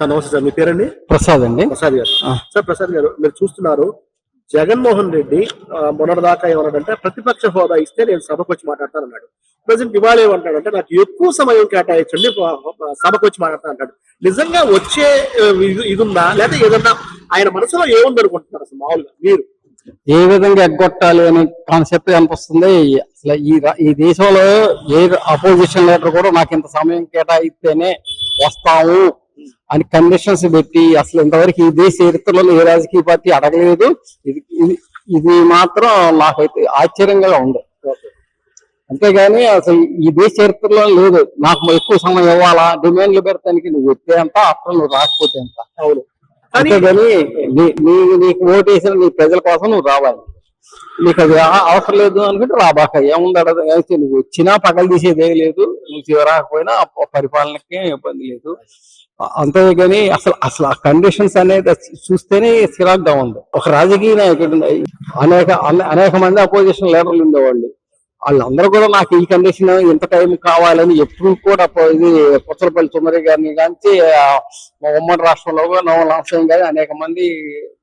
Sir నమస్తే sir మీ పేరండి? ప్రసాద్ అండి. ప్రసాద్ గారు. సార్ ప్రసాద్ గారు మీరు చూస్తున్నారు జగన్మోహన్ రెడ్డి మొన్నటిదాకా ఏమన్నాడంటే ప్రతిపక్ష హోదా ఇస్తే నేను సభకు వచ్చి మాట్లాడతాను అన్నాడు ప్రజెంట్ ఇవాళ ఏమంటాడంటే నాకు ఎక్కువ సమయం కేటాయించండి సభకు వచ్చి మాట్లాడతాను అంటాడు నిజంగా వచ్చే ఇది- ఉందా లేదా ఏదన్నా ఆయన మనసులో ఏముంది అనుకుంటున్నారు అసలు మామూలుగా మీరు? ఏ విధంగా ఎగ్గొట్టాలి అనే కాన్సెప్ట్ అనిపిస్తుంది. అసలు ఈ ఈ దేశంలో ఏ అపోజిషన్ లీడర్ కూడా నాకు ఇంత సమయం కేటాయిస్తేనే వస్తాము. అని కండిషన్స్ పెట్టి అసలు ఇంతవరకు ఈ దేశ చరిత్రలో ఏ రాజకీయ పార్టీ అడగలేదు. ఇది ఇది మాత్రం నాకైతే ఆశ్చర్యంగా ఉంది. అంతేగాని అసలు ఈ దేశ చరిత్రలో లేదు. నాకు ఎక్కువ సమయం ఇవ్వాలా? డిమాండ్లు పెడతానికి నువ్వు వచ్చే ఎంత? అప్పుడు నువ్వు రాకపోతే ఎంత? అవును. అంతేగాని నీ- నీకు ఓటు వేసిన నీ ప్రజల కోసం నువ్వు రావాలి. నీకు అది అవసరం లేదు అనుకుంటే రాబాక ఏముంది అయితే నువ్వు వచ్చినా పగలు తీసేది లేదు. నువ్వు రాకపోయినా పరిపాలనకి ఇబ్బంది లేదు. అంతే అంతేగాని అసలు అసలు ఆ కండిషన్స్ అనేది చూస్తేనే చిరాగ్గా ఉంది. ఒక రాజకీయ నాయకుడు అనేక అనేక మంది అపోజిషన్ లీడర్లు ఉండేవాళ్ళు. వాళ్ళందరూ కూడా నాకు ఈ కండిషన్ ఇంత టైం కావాలని ఎప్పుడు కూడా ఇది పుచ్చలపల్లి సుందరి గారిని కానీ ఉమ్మడి రాష్ట్రంలో కూడా నవ కానీ అనేక మంది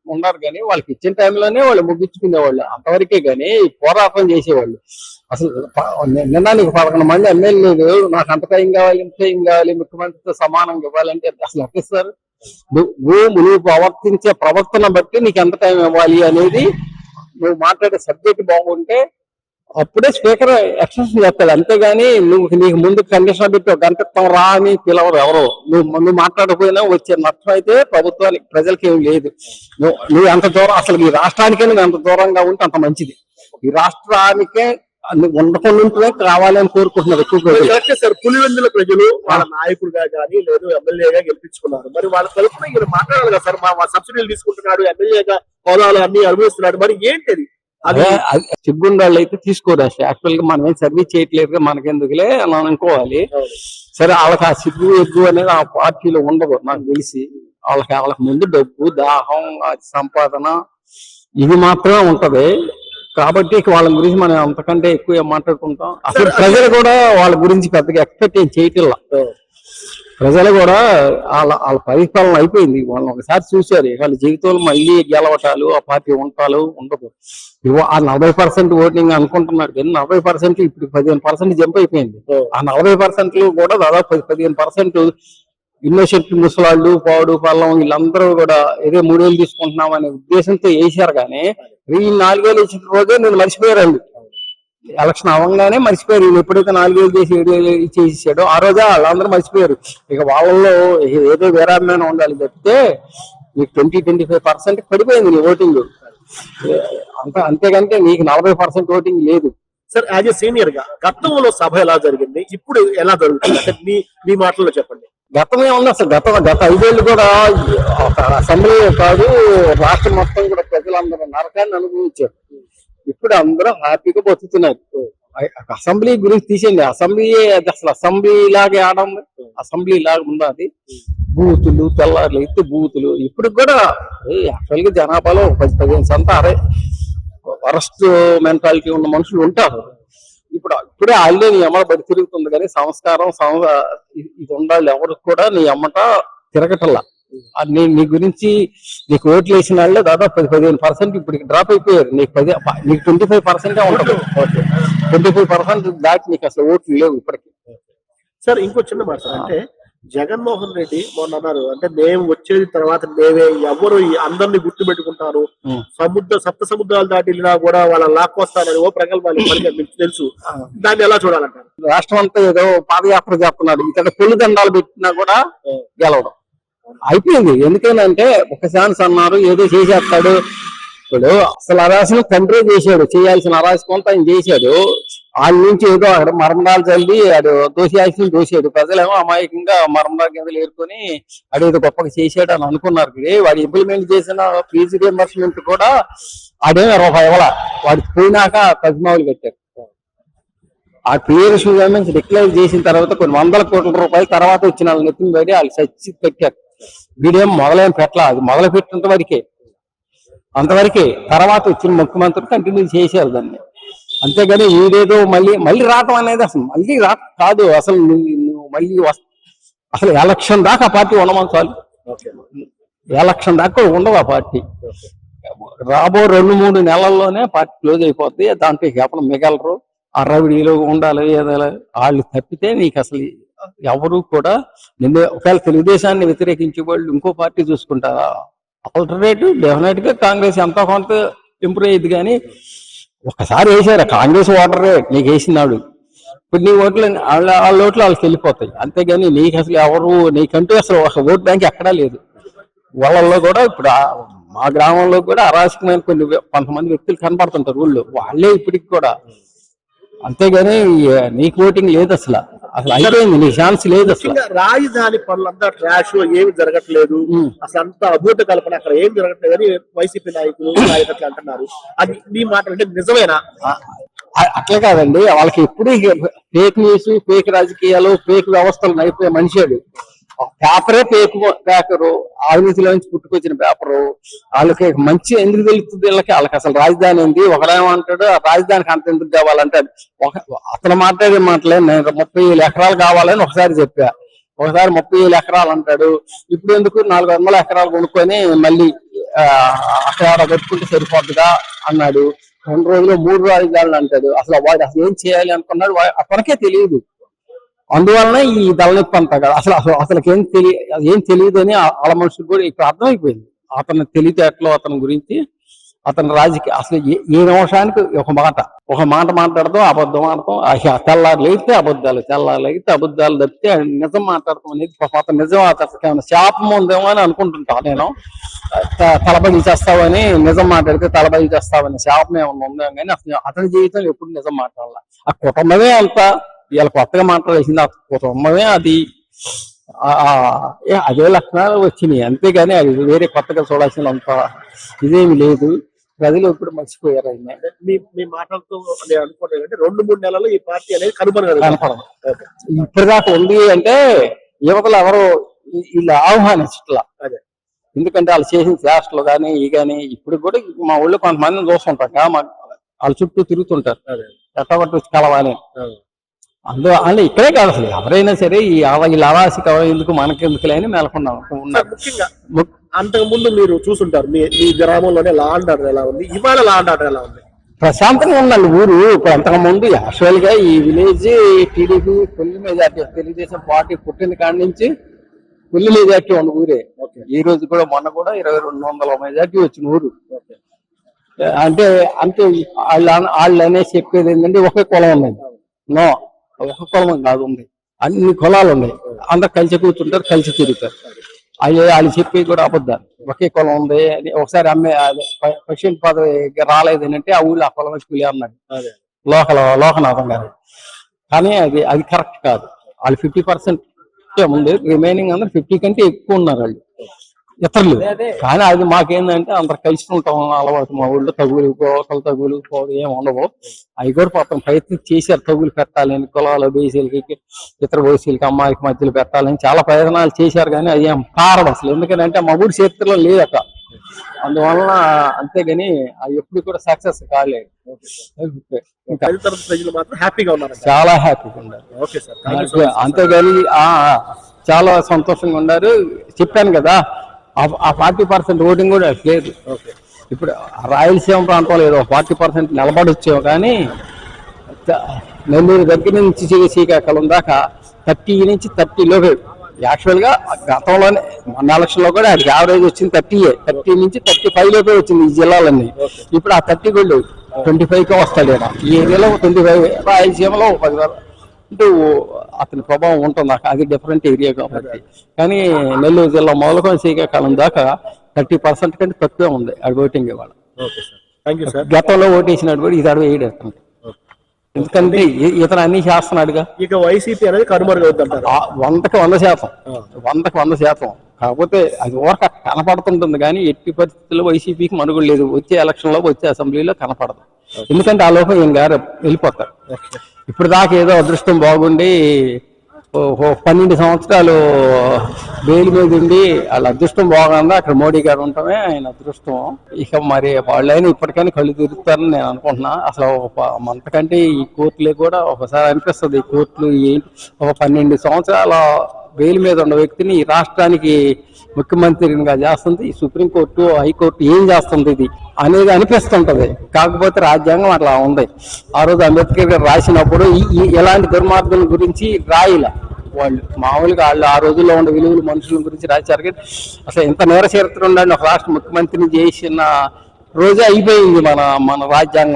ఉన్నారు కానీ వాళ్ళకి ఇచ్చిన టైంలోనే వాళ్ళు ముగించుకునేవాళ్ళు. అంతవరకే కానీ పోరాటం చేసేవాళ్ళు. అసలు నిన్న నీకు పదకొండు మంది ఎమ్మెల్యేలు నాకు అంత టైం కావాలి ఇంత టైం కావాలి ముఖ్యమంత్రితో సమానంగా ఇవ్వాలంటే అసలు ఎట్టిస్తారు నువ్వు నువ్వు ప్రవర్తించే ప్రవర్తన బట్టి నీకు ఎంత టైం ఇవ్వాలి అనేది నువ్వు మాట్లాడే సబ్జెక్ట్ బాగుంటే అప్పుడే స్పీకర్ ఎక్సెషన్ చేస్తాడు. అంతేగాని నువ్వు నీకు ముందు కండిషన్ పెట్టి ఒక గంట రా అని పిలవరు ఎవరు. నువ్వు నువ్వు మాట్లాడకపోయినా వచ్చే నష్టం అయితే ప్రభుత్వానికి ప్రజలకి ఏం లేదు. నువ్వు నువ్వు ఎంత దూరం అసలు ఈ రాష్ట్రానికే నువ్వు ఎంత దూరంగా ఉంటే అంత మంచిది. ఈ రాష్ట్రానికే ఉండకుండా ఉంటేనే కావాలని కోరుకుంటున్నారు ఎక్కువ సార్. పులివెందుల ప్రజలు వాళ్ళ నాయకుడిగా కానీ లేదు ఎమ్మెల్యేగా గెలిపించుకున్నారు. మరి వాళ్ళ తరఫున ఈయన మాట్లాడాలి కదా సార్. మా మా సబ్సిడీలు తీసుకుంటున్నాడు ఎమ్మెల్యేగా హోదాలు అన్ని అనుభవిస్తున్నాడు మరి ఏంటిది అది సిగ్గుండాళ్ళు అయితే తీసుకోరు అసలు. యాక్చువల్గా మనం ఏం సర్వీస్ చేయట్లేదు మనకెందుకులే అని అనుకోవాలి. సరే వాళ్ళకి ఆ సిగ్గు ఎగ్గు అనేది ఆ పార్టీలో ఉండదు నాకు తెలిసి. వాళ్ళకి వాళ్ళకి ముందు డబ్బు దాహం సంపాదన ఇది మాత్రమే ఉంటది. కాబట్టి వాళ్ళ గురించి మనం అంతకంటే ఎక్కువ మాట్లాడుకుంటాం? అసలు ప్రజలు కూడా వాళ్ళ గురించి పెద్దగా ఎక్స్పెక్ట్ ఏం చేయట్లా. ప్రజలు కూడా వాళ్ళ వాళ్ళ పరిపాలన అయిపోయింది. వాళ్ళని ఒకసారి చూశారు. వాళ్ళ జీవితంలో మళ్ళీ గెలవటాలు ఆ పార్టీ ఉంటాలు ఉండదు. ఆ నలభై పర్సెంట్ ఓటింగ్ అనుకుంటున్నాడు. కానీ నలభై పర్సెంట్ ఇప్పుడు పదిహేను పర్సెంట్ జంప్ అయిపోయింది. ఆ. నలభై పర్సెంట్ కూడా దాదాపు పది పదిహేను పర్సెంట్ ఇన్నోసెంట్ ముసలాళ్ళు పాడు పల్లం వీళ్ళందరూ కూడా ఏదో మూడేళ్ళు తీసుకుంటున్నాం అనే ఉద్దేశంతో వేసారు కానీ ఈ నాలుగేళ్ళు ఇచ్చిన రోజే నేను మర్చిపోయారండి. ఎలక్షన్ అవ్వగానే మర్చిపోయారు. వీళ్ళు ఎప్పుడైతే నాలుగేళ్ళు చేసి ఏడు వేలు చేసాడో ఆ రోజే వాళ్ళందరూ మర్చిపోయారు. ఇక వాళ్ళలో ఏదో వేరాభిమానం ఉండాలి చెప్తే నీకు ట్వంటీ ట్వంటీ ఫైవ్ పర్సెంట్ పడిపోయింది నీ ఓటింగ్. అంత అంతేకంటే నీకు నలభై పర్సెంట్ ఓటింగ్ లేదు. సార్ యాజ్ ఎ సీనియర్గా గతంలో సభ ఎలా జరిగింది? ఇప్పుడు ఎలా జరుగుతుంది? అంటే మీ మీ మాటల్లో చెప్పండి. గతమే ఉంది అసలు? గత గత ఐదేళ్ళు కూడా అసెంబ్లీ కాదు రాష్ట్రం మొత్తం కూడా ప్రజలందరూ నరకాన్ని అనుభవించారు. ఇప్పుడు అందరూ హ్యాపీగా బతుకుతున్నారు. అసెంబ్లీ గురించి తీసేయండి. అసెంబ్లీ అది అసలు అసెంబ్లీ లాగే ఆడం అసెంబ్లీ లాగా ఉంది అది బూతులు తెల్లారులు అయితే బూతులు. ఇప్పుడు కూడా యాక్చువల్గా జనాభాలో పది పదిహేను సంత అరే వరస్ట్ మెంటాలిటీ ఉన్న మనుషులు ఉంటారు. ఇప్పుడు ఇప్పుడే ఆల్రెడీ నీ అమ్మ బడి తిరుగుతుంది కానీ సంస్కారం ఇది ఉండాలి ఎవరికి కూడా నీ అమ్మట తిరగటల్లా. నీ నీ గురించి నీకు ఓట్లు వేసిన వాళ్ళే దాదాపు పది పదిహేను పర్సెంట్ ఇప్పుడు డ్రాప్ అయిపోయారు. నీకు పది నీకు ట్వంటీ ఫైవ్ పర్సెంటే ఉంటుంది ట్వంటీ ఫైవ్ పర్సెంట్ దాటి నీకు అసలు ఓట్లు లేవు ఇప్పటికి. సార్ ఇంకో చిన్న మాట సార్. అంటే జగన్మోహన్ రెడ్డి మొన్న అన్నారు. అంటే మేము వచ్చేది తర్వాత మేమే ఎవరు ఈ అందరిని గుర్తు పెట్టుకుంటారు. సముద్ర సప్త సముద్రాలు దాటి వెళ్ళినా కూడా వాళ్ళ లాక్కొస్తారని ఓ ప్రగల్భాలు మీకు తెలుసు. దాన్ని ఎలా చూడాలంటారు? రాష్ట్రం అంతా ఏదో పాదయాత్ర చేస్తున్నాడు ఇతడు పొల్లు దండాలు పెట్టినా కూడా గెలవడం. అయిపోయింది. ఎందుకేనంటే ఒక ఛాన్స్ అన్నారు ఏదో చేసేస్తాడు. ఇప్పుడు అసలు అరాశం తండ్రి చేశాడు చేయాల్సిన అరాశం అంతా ఆయన చేశాడు. వాళ్ళ నుంచి ఏదో అక్కడ మరణాలు చల్లి ఆడు దోషాల్సిన దోశాడు. ప్రజలేమో అమాయకంగా మరణాల కింద ఏరుకొని అడేదో గొప్పగా చేశాడు అని అనుకున్నారు. వాడు ఇంప్లిమెంట్ చేసిన ఫీజు రియంబర్స్మెంట్ కూడా ఆడేమో రూపాయి ఇవ్వాల వాడికి పోయినాక తజ్మావులు కట్టారు. ఆ క్లియర్ నుంచి డిక్లేర్ చేసిన తర్వాత కొన్ని వందల కోట్ల రూపాయలు తర్వాత వచ్చిన వాళ్ళ నెత్తిన పడి వాళ్ళు చచ్చి పెట్టారు. వీడేం మొదలేం పెట్టలా. అది మొదలు పెట్టినంత వరకే అంతవరకే. తర్వాత వచ్చిన ముఖ్యమంత్రి కంటిన్యూ చేశారు దాన్ని. అంతేగాని వీడేదో మళ్ళీ మళ్ళీ రావటం అనేది అసలు మళ్ళీ రా కాదు. అసలు నువ్వు మళ్ళీ అసలు ఎలక్షన్ దాకా ఆ పార్టీ ఉండమని చాలు. ఎలక్షన్ దాకా ఉండదు ఆ పార్టీ. రాబో రెండు మూడు నెలల్లోనే పార్టీ క్లోజ్ అయిపోద్ది. దాంట్లో కేవలం మిగలరు? అరవిడిలో ఉండాలి ఏదో వాళ్ళు తప్పితే నీకు అసలు ఎవరు కూడా నిన్న ఒకవేళ తెలుగుదేశాన్ని వ్యతిరేకించే వాళ్ళు ఇంకో పార్టీ చూసుకుంటారా ఆల్టర్నేటివ్ డెఫినెట్గా కాంగ్రెస్ ఎంతో కొంత ఇంప్రూవ్ అయ్యింది కానీ ఒకసారి వేసారు కాంగ్రెస్ ఓటరే నీకు వేసినాడు ఇప్పుడు నీ ఓట్లు వాళ్ళ వాళ్ళ ఓట్లు వాళ్ళకి వెళ్ళిపోతాయి. అంతేగాని నీకు అసలు ఎవరు నీకంటూ అసలు ఒక ఓట్ బ్యాంక్ ఎక్కడా లేదు. వాళ్ళల్లో కూడా ఇప్పుడు మా గ్రామంలో కూడా అరాచకమైన కొన్ని కొంతమంది వ్యక్తులు కనపడుతుంటారు ఊళ్ళో. వాళ్ళే ఇప్పటికి కూడా. అంతేగాని నీకు ఓటింగ్ లేదు అసలు. అసలు అయిపోయింది ఛాన్స్ లేదు అసలు. రాజధాని పనులంతా ట్రాష్ ఏమి జరగట్లేదు. అసలు అంత అభూత కల్పన అక్కడ ఏం జరగట్లేదు అని వైసీపీ నాయకులు నాయకులు అంటున్నారు. అది మీ మాట అంటే నిజమేనా? అట్లా కాదండి వాళ్ళకి ఎప్పుడు ఫేక్ న్యూస్ ఫేక్ రాజకీయాలు ఫేక్ వ్యవస్థలు నడిపే మనిషాడు పేపరే ఫేక్ పేపరు నుంచి పుట్టుకొచ్చిన పేపరు. వాళ్ళకి మంచి ఎందుకు తెలుస్తుంది వీళ్ళకి? వాళ్ళకి అసలు రాజధాని ఉంది ఒకడేమంటాడు? ఆ రాజధానికి అంత ఎందుకు కావాలంటాడు ఒక అతను మాట్లాడే మాటలే నేను ముప్పై ఏళ్ళు ఎకరాలు కావాలని ఒకసారి చెప్పా. ఒకసారి ముప్పై ఏళ్ళు ఎకరాలు అంటాడు. ఇప్పుడు ఎందుకు నాలుగు వందల ఎకరాలు కొనుక్కొని మళ్ళీ అక్కడ పెట్టుకుంటే సరిపోతుందా? అన్నాడు. రెండు రోజులు మూడు రాజధానులు అంటాడు. అసలు వాడు అసలు ఏం చేయాలి అనుకున్నాడు? అతనికే తెలియదు. అందువలన ఈ దళనొప్పి అంతా కదా అసలు అసలు అసలుకి ఏం తెలియ ఏం తెలియదు అని ఆ- వాళ్ళ మనుషులకు కూడా ఇప్పుడు అర్థమైపోయింది. అతని తెలివితేటలు అతని గురించి అతని రాజకీయ అసలు ఏ- నిమిషానికి ఒక మాట ఒక మాట మాట్లాడదాం అబద్ధం ఆడతాం ఆ తెల్లారు లేకపోతే అబద్ధాలు తెల్లారు లేకపోతే అబద్ధాలు తప్పితే నిజం మాట్లాడతాం అనేది అతను నిజం అతనికి శాపం ఉందేమో అని అనుకుంటుంటా నేను. తలబడి చేస్తావని నిజం మాట్లాడితే తలబడి చేస్తావని శాపం ఏమన్నా ఉందేమో కానీ అసలు అతని జీవితం ఎప్పుడు నిజం మాట్లాడాల. ఆ కుటుంబమే అంత వీళ్ళ కొత్తగా మాట్లాడేసింది ఆ కుటుంబమే అది. అదే లక్షణాలు వచ్చినాయి. అంతేగాని అది వేరే కొత్తగా చూడాల్సిన అంత ఇదేమి లేదు. ప్రజలు ఇప్పుడు మర్చిపోయారు ఆయన. మీ మీ మాటలతో నేను అంటే రెండు మూడు నెలలు ఈ పార్టీ అనేది కనుగొనగలదు కనపడదు ఇప్పటిదాకా ఉంది అంటే యువతలు ఎవరు వీళ్ళు ఆహ్వానించట్లా. అదే. ఎందుకంటే వాళ్ళు చేసిన చేష్టలు కానీ ఈ కానీ ఇప్పుడు కూడా మా ఊళ్ళో కొంతమందిని చూస్తుంటాం మా వాళ్ళ చుట్టూ తిరుగుతుంటారు. అదే. ఎట్టబట్టి కలవాలి. అందులో వాళ్ళు ఇక్కడే కాదు అసలు. ఎవరైనా సరే ఈ ఆవ- ఆవాసి కవ- ఎందుకు మనకెందుకులే అని సార్, ఉన్నారు ముఖ్యంగా అంతకు ముందు మీరు చూసుంటారు మీ మీ గ్రామంలోనే లా అండ్ ఆర్డర్ ఎలా ఉంది? ఇవాళ లా అండ్ ఆర్డర్ ఎలా ఉంది? ప్రశాంతంగా ఉండాలి ఊరు. ఇప్పుడు అంతకు ముందు యాక్చువల్గా ఈ village TDP full majority Telugu Desam party పుట్టిన కాడి నుంచి ఫుల్ మెజార్టీ ఉన్న ఊరే. ఈ రోజు కూడా మొన్న కూడా ఇరవై రెండు వందల మెజార్టీ వచ్చిన ఊరు. అంటే అంటే వాళ్ళు వాళ్ళు అనేసి చెప్పేది ఏంటంటే ఒకే కులం ఉన్నది. నో. ఒక కులం కాదు ఉంది. అన్ని కులాలు ఉన్నాయి. అందరు కలిసి కూర్చుంటారు కలిసి తిరుగుతారు. అవి వాళ్ళు చెప్పేది కూడా అబద్ధాలు. ఒకే కులం ఉంది అని ఒకసారి అమ్మే ప్రెసిడెంట్ పదవి రాలేదు అని అంటే ఆ ఊళ్ళో ఆ కులం వచ్చి అన్నాడు. అదే. లోకల్ లోకనాథం గారు. కానీ అది అది కరెక్ట్ కాదు. వాళ్ళు ఫిఫ్టీ పర్సెంట్ ఉంది రిమైనింగ్ అందరు ఫిఫ్టీ కంటే ఎక్కువ ఉన్నారు వాళ్ళు. ఇతరులు. కానీ అది మాకేందంటే అందరు కలిసి ఉంటాం అలవాటు మా ఊళ్ళో తగులు ఒకళ్ళు తగులు పోదు ఏం ఉండవు. అవి కూడా పాపం ప్రయత్నం చేశారు తగులు పెట్టాలని కులాలు బీసీలకి ఇతర ఓసీలకి అమ్మాయిలకి మధ్యలో పెట్టాలని చాలా ప్రయత్నాలు చేశారు కానీ అది ఏం కారడం అసలు. ఎందుకంటే మా ఊరి చరిత్రలో లేదు అక్కడ. అందువలన అంతేగాని అవి ఎప్పుడు కూడా సక్సెస్ కాలేదు. ప్రజలు మాత్రం హ్యాపీగా ఉన్నారంట చాలా హ్యాపీగా ఉన్నారు. అంతేగాని చాలా సంతోషంగా ఉన్నారు. చెప్పాను కదా ఆ- ఫార్టీ పర్సెంట్ ఓటింగ్ కూడా లేదు. ఇప్పుడు రాయలసీమ ప్రాంతంలో ఏదో ఫార్టీ పర్సెంట్ నిలబడొచ్చాము కానీ నెల్లూరు దగ్గర నుంచి శ్రీ- శ్రీకాకుళం దాకా థర్టీ నుంచి థర్టీ లోపే. యాక్చువల్గా గతంలోనే మొన్న ఎలక్షన్లో కూడా అది యావరేజ్ వచ్చింది థర్టీ థర్టీ నుంచి థర్టీ ఫైవ్ లోపే వచ్చింది ఈ జిల్లాలన్నీ. ఇప్పుడు ఆ థర్టీ కూడా ట్వంటీ ఫైవ్ కే వస్తాడు. ఈ ఏరియాలో ట్వంటీ ఫైవ్ రాయలసీమలో పది వేల అంటే అతని ప్రభావం ఉంటుంది. అక్కడ అది డిఫరెంట్ ఏరియా కాబట్టి. కానీ నెల్లూరు జిల్లా మొదలుకొని శ్రీకాకుళం దాకా థర్టీ పర్సెంట్ కంటే తక్కువే ఉంది అది ఓటింగ్ ఇవాళ. గతంలో ఓటేసినాడు కూడా ఇది అడవి వేయడేస్తుంది ఎందుకంటే ఇతను అన్ని చేస్తున్నాడుగా. ఇక వైసీపీ అనేది ఆ వందకి వంద శాతం. వందకి వంద శాతం. కాకపోతే అది ఊరక కనపడుతుంటుంది కానీ ఎట్టి పరిస్థితుల్లో వైసీపీకి మనుగోలు లేదు. వచ్చే ఎలక్షన్లో వచ్చే అసెంబ్లీలో కనపడదు. ఎందుకంటే ఆ లోపల ఏం గారు వెళ్ళిపోతారు. ఇప్పుడు దాకా ఏదో అదృష్టం బాగుండి పన్నెండు సంవత్సరాలు బెయిల్ మీద ఉండి వాళ్ళ అదృష్టం బాగుందా? అక్కడ మోడీ గారు ఉండటమే ఆయన అదృష్టం. ఇక మరి వాళ్ళైనా ఇప్పటికైనా కళ్ళు తిరుగుతారని నేను అనుకుంటున్నా. అసలు ఒక అంతకంటే ఈ కోర్టులే కూడా ఒకసారి అనిపిస్తుంది. ఈ కోర్టులు ఏంటి? ఒక పన్నెండు సంవత్సరాల బెయిల్ మీద ఉన్న వ్యక్తిని ఈ రాష్ట్రానికి ముఖ్యమంత్రినిగా చేస్తుంది. ఈ సుప్రీంకోర్టు హైకోర్టు ఏం చేస్తుంది ఇది అనేది అనిపిస్తుంటది. కాకపోతే రాజ్యాంగం అట్లా ఉంది. ఆ రోజు అంబేద్కర్ గారు రాసినప్పుడు ఈ- ఎలాంటి దుర్మార్గం గురించి రాయిలా. వాళ్ళు మామూలుగా వాళ్ళు ఆ రోజుల్లో ఉండే విలువలు మనుషుల గురించి రాశారు కానీ అసలు ఇంత నేర చరిత్ర ఉండండి ఒక రాష్ట్ర ముఖ్యమంత్రిని చేసిన రోజే అయిపోయింది మన మన రాజ్యాంగం.